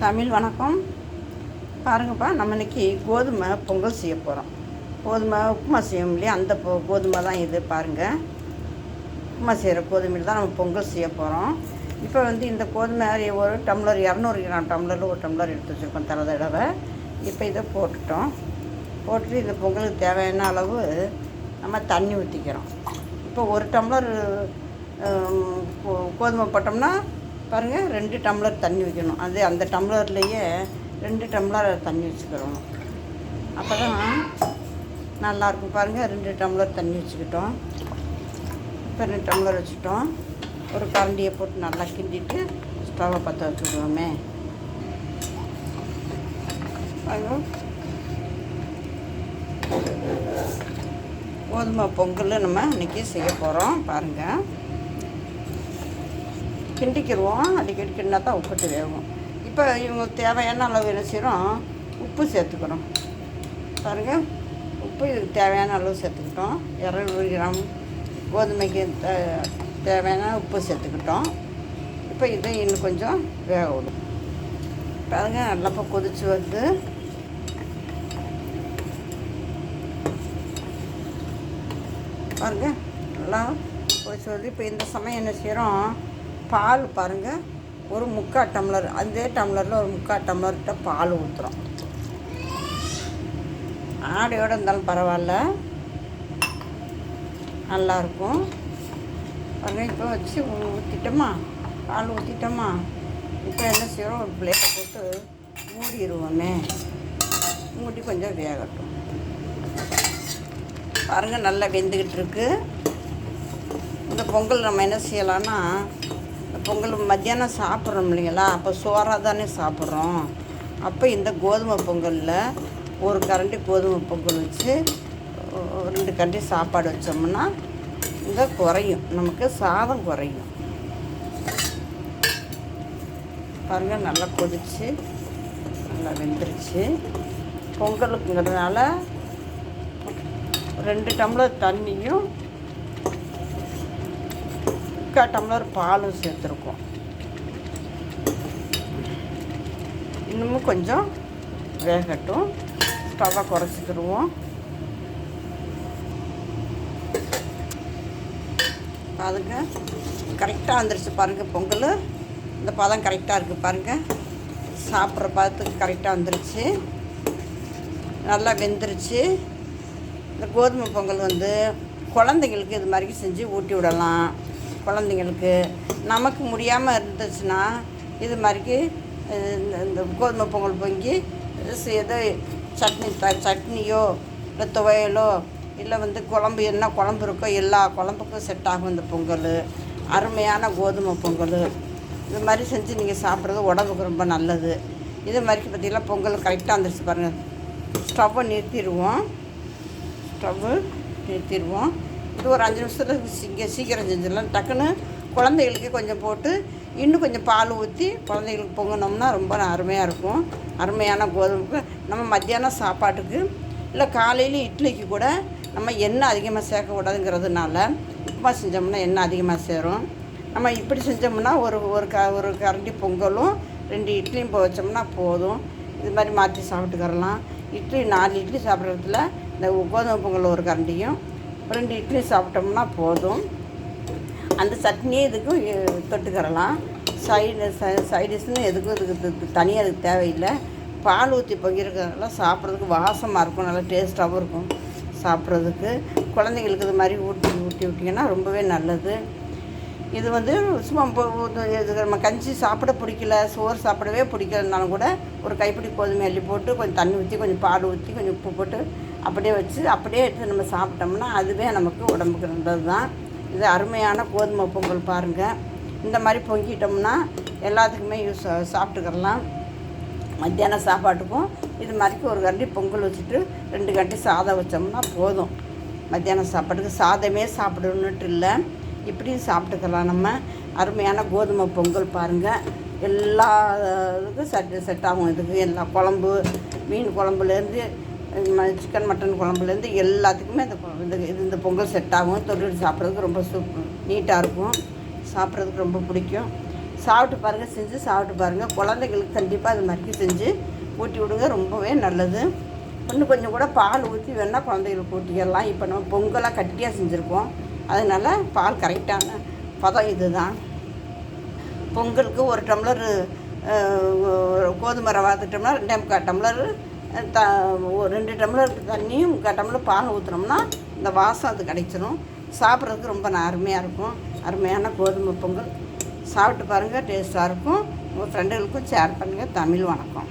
தமிழ் வணக்கம். பாருங்கப்பா நம்ம இன்னைக்கு கோதுமை பொங்கல் செய்ய போகிறோம் கோதுமை உப்புமா செய்யும் இல்லையா? அந்த போ கோதுமை தான் இது பாருங்கள் உப்புமா செய்கிற கோதுமையில் தான் நம்ம பொங்கல் செய்ய போகிறோம் இப்போ வந்து இந்த கோதுமை ஒரு டம்ளர் இரநூறு கிராம் டம்ளரில் ஒரு டம்ளர் எடுத்து வச்சுருக்கோம் தலை தடவை. இப்போ இதை போட்டுட்டோம். போட்டுட்டு இந்த பொங்கலுக்கு தேவையான அளவு நம்ம தண்ணி ஊற்றிக்கிறோம் இப்போ ஒரு டம்ளர் கோ- கோதுமை போட்டோம்னா பாருங்கள் ரெண்டு டம்ளர் தண்ணி வைக்கணும். அது அந்த டம்ளர்லேயே ரெண்டு டம்ளர் தண்ணி வச்சுக்கிறோம் அப்போ தான் நல்லாயிருக்கும். பாருங்கள் ரெண்டு டம்ளர் தண்ணி வச்சுக்கிட்டோம். இப்போ ரெண்டு டம்ளர் வச்சுட்டோம் ஒரு கரண்டியை போட்டு நல்லா கிண்டிட்டு ஸ்டவ்வை பற்ற வச்சுக்கிறோமே பாருங்க. கோதுமை பொங்கல் நம்ம இன்றைக்கி செய்ய போகிறோம் பாருங்கள் கிண்டிக்கிடுவோம் அடிக்கடி கிண்டினா தான் உப்புட்டு வேகும். இப்போ இவங்க தேவையான அளவு என்ன செய்கிறோம் உப்பு சேர்த்துக்கிறோம் பாருங்கள் உப்பு இதுக்கு தேவையான அளவு சேர்த்துக்கிட்டோம். இரநூறு கிராம் கோதுமைக்கு தே- தேவையான உப்பு சேர்த்துக்கிட்டோம். இப்போ இதை இன்னும் கொஞ்சம் வேக விடும் பாருங்க நல்லா இப்போ கொதிச்சு வருது. பாருங்க நல்லா கொதிச்சு வருது. இப்போ இந்த சமயம் என்ன செய்கிறோம் பால் பாருங்கள் ஒரு முக்கால் டம்ளர். அதே டம்ளரில் ஒரு முக்கால் டம்ளர்கிட்ட பால் ஊற்றுறோம் ஆடையோடு இருந்தாலும் பரவாயில்ல. நல்லாயிருக்கும் பாருங்கள் இப்போ வச்சு ஊற்றிட்டோமா பால் ஊற்றிட்டோமா இப்போ என்ன செய்கிறோம் ஒரு பிளேட்டை போட்டு மூடிடுவோமே மூடி கொஞ்சம் வேகட்டும். பாருங்கள் நல்லா வெந்துக்கிட்டு இருக்கு. இந்த பொங்கல் நம்ம என்ன செய்யலான்னா பொங்கல் மத்தியானம் சாப்பிட்றோம் இல்லைங்களா? அப்போ சோறாக தானே சாப்பிட்றோம். அப்போ இந்த கோதுமை பொங்கலில் ஒரு கரண்டி கோதுமை பொங்கல் வச்சு ரெண்டு கரண்டி சாப்பாடு வச்சோம்னா இந்த குறையும். நமக்கு சாதம் குறையும். பாருங்கள் நல்லா கொதிச்சு நல்லா வெந்துருச்சு. பொங்கலுக்குங்கிறதுனால ரெண்டு டம்ளர் தண்ணியும் முக்கால் டம்ளர் பாலும் சேர்த்துருக்கோம். இன்னமும் கொஞ்சம் வேகட்டும். ஸ்டவ்வை குறைச்சிக்கிடுவோம் பாருங்க கரெக்டாக வந்துருச்சு பாருங்கள் பொங்கல். இந்த பதம் கரெக்டாக இருக்குது பாருங்கள் சாப்பிட்ற பதத்துக்கு கரெக்டாக வந்துருச்சு. நல்லா வெந்துருச்சு. இந்த கோதுமை பொங்கல் வந்து குழந்தைங்களுக்கு இது மாதிரி செஞ்சு ஊட்டி விடலாம். குழந்தைங்களுக்கு நமக்கு முடியாமல் இருந்துச்சுன்னா இது மாதிரிக்கு இந்த இந்த கோதுமை பொங்கல் பொங்கி ஏதோ சட்னி த சட்னியோ இல்லை துவையலோ இல்லை வந்து குழம்பு என்ன குழம்பு இருக்கோ எல்லா குழம்புக்கும் செட் ஆகும் இந்த பொங்கல். அருமையான கோதுமை பொங்கல். இது மாதிரி செஞ்சு நீங்கள் சாப்பிட்றது உடம்புக்கு ரொம்ப நல்லது. இது மாதிரிக்கு பார்த்தீங்கன்னா பொங்கல் கரெக்டாக வந்துருச்சு பாருங்கள் ஸ்டவ்வை நிறுத்திடுவோம். ஸ்டவ்வு நிறுத்திடுவோம். இது ஒரு அஞ்சு நிமிஷத்தில் சீக்க சீக்கிரம் செஞ்சிடலாம். டக்குன்னு குழந்தைகளுக்கு கொஞ்சம் போட்டு இன்னும் கொஞ்சம் பால் ஊற்றி குழந்தைகளுக்கு பொங்கினோம்னா ரொம்ப அருமையாக இருக்கும். அருமையான கோதுமைக்கு. நம்ம மத்தியானம் சாப்பாட்டுக்கு இல்லை காலையில் இட்லிக்கு கூட நம்ம எண்ணெய் அதிகமாக சேர்க்கக்கூடாதுங்கிறதுனால உப்புமா செஞ்சோம்னா எண்ணெய் அதிகமாக சேரும். நம்ம இப்படி செஞ்சோம்னா ஒரு ஒரு க ஒரு கரண்டி பொங்கலும் ரெண்டு இட்லியும் வச்சோம்னா போதும். இது மாதிரி மாற்றி சாப்பிட்டுக்கறலாம். இட்லி நாலு இட்லி சாப்பிட்றதுல இந்த கோதுமை பொங்கல் ஒரு கரண்டியும் ரெண்டு இட்லி சாப்பிட்டோம்னா போதும். அந்த சட்னியே இதுக்கும் எ- தொட்டுக்கறலாம். சைடு சைடிஷ்னு எதுக்கும் இதுக்கு தனியாக அதுக்கு தேவையில்லை. பால் ஊற்றி பொங்கிருக்கிறதுனால சாப்பிட்றதுக்கு வாசமாக இருக்கும். நல்லா டேஸ்ட்டாகவும் இருக்கும் சாப்பிட்றதுக்கு. குழந்தைங்களுக்கு இது மாதிரி ஊட்டி ஊட்டி விட்டிங்கன்னா ரொம்பவே நல்லது. இது வந்து சும்மா இது இது நம்ம கஞ்சி சாப்பிட பிடிக்கல சோறு சாப்பிடவே பிடிக்கலனாலும் கூட ஒரு கைப்பிடி கோதுமை அள்ளி போட்டு கொஞ்சம் தண்ணி ஊற்றி கொஞ்சம் பால் ஊற்றி கொஞ்சம் உப்பு போட்டு அப்படியே வச்சு அப்படியே எடுத்து நம்ம சாப்பிட்டோம்னா அதுவே நமக்கு உடம்புக்கு நல்லது தான் இது அருமையான கோதுமை பொங்கல் பாருங்கள் இந்த மாதிரி பொங்கிட்டோம்னா எல்லாத்துக்குமே யூஸ் சாப்பிட்டுக்கிறலாம். மத்தியான சாப்பாட்டுக்கும் இது மாதிரிக்கு ஒரு கண்டி பொங்கல் வச்சுட்டு ரெண்டு கண்டி சாதம் வச்சோம்னா போதும். மத்தியான சாப்பாட்டுக்கு சாதமே சாப்பிடணுன்ட்டு இல்லை. இப்படியும் சாப்பிட்டுக்கலாம் நம்ம. அருமையான கோதுமை பொங்கல் பாருங்கள் எல்லா இதுக்கும் செட் செட் ஆகும். இதுக்கு எல்லா குழம்பு மீன் குழம்புலேருந்து சிக்கன் மட்டன் குழம்புலேருந்து எல்லாத்துக்குமே இந்த இந்த இது இந்த பொங்கல் செட் ஆகும். தொட்டு சாப்பிட்றதுக்கு ரொம்ப சூப் நீட்டாக இருக்கும். சாப்பிட்றதுக்கு ரொம்ப பிடிக்கும். சாப்பிட்டு பாருங்கள் செஞ்சு சாப்பிட்டு பாருங்கள் குழந்தைங்களுக்கு கண்டிப்பாக அது மாதிரி செஞ்சு ஊட்டி விடுங்க. ரொம்பவே நல்லது. இன்னும் கொஞ்சம் கூட பால் ஊற்றி வேணால் குழந்தைகளுக்கு ஊட்டிக்கலாம். இப்போ நம்ம பொங்கலாக கட்டியாக செஞ்சுருக்கோம். அதனால் பால் கரெக்டான பதம் இதுதான். பொங்கலுக்கு ஒரு டம்ளர் கோதுமரை கோதுமை ரெண்டே முக்கால் டம்ளர் த ஒரு ரெண்டு டம்ளர் தண்ணியும் முக்கால் டம்ளர் பால் ஊற்றுனோம்னா இந்த வாசம் அது கிடைச்சிரும். சாப்பிட்றதுக்கு ரொம்ப அருமையாக இருக்கும். அருமையான கோதுமை பொங்கல். சாப்பிட்டு பாருங்கள் டேஸ்ட்டாக இருக்கும். உங்கள் ஃப்ரெண்டுகளுக்கும் ஷேர் பண்ணுங்கள் தமிழ் வணக்கம்.